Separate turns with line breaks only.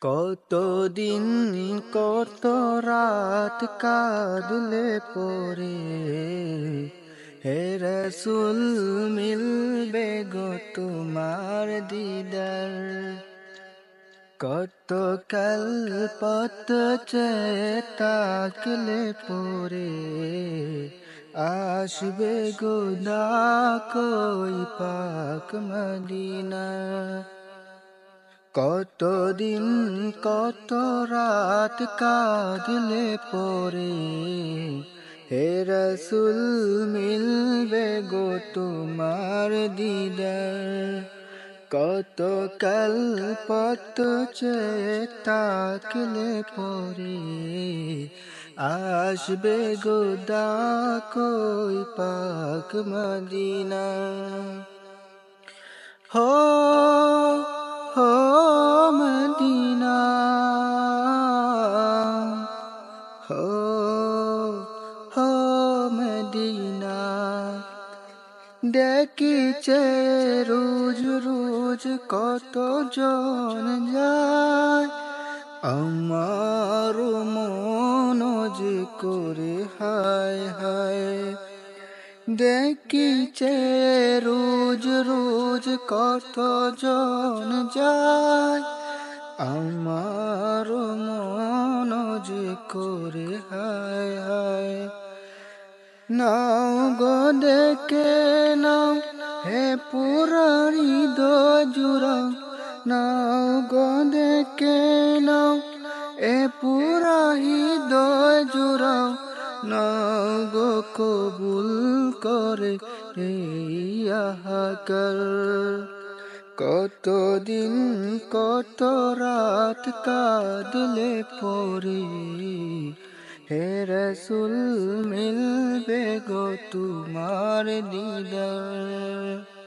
কতদিন কত রাত কাঁদলে পরে? হে রসুল, মিলবে গো তোমার দিদার। কত কাল পত তাকলে পরে? আসবে গো না কই পাক মদিনা। কতদিন কত রাত কাঁদলে পরে? হে রসুল, মিলবে গো তোমার দিদার। কত কাল পত তাকলে পরে? আসবে গো দা কই পাক মদিনা। হো দেখিছে রোজ রোজ কত জন যায়। আমার মন যে করে হায় হায়। দেখিছে রোজ রোজ কত জন যায়। আমার মন যে করে হায় হায়। নাও গো দেখে নাও, হে পুরারি দো নাও গো দেখে নাও, এ পুরাহি দো জুড়াও নাও গো কবুল করে আহাকার। কতদিন, কত রাত কাঁদলে পরে হে রসুল মিলবে গো তোমার দিদার।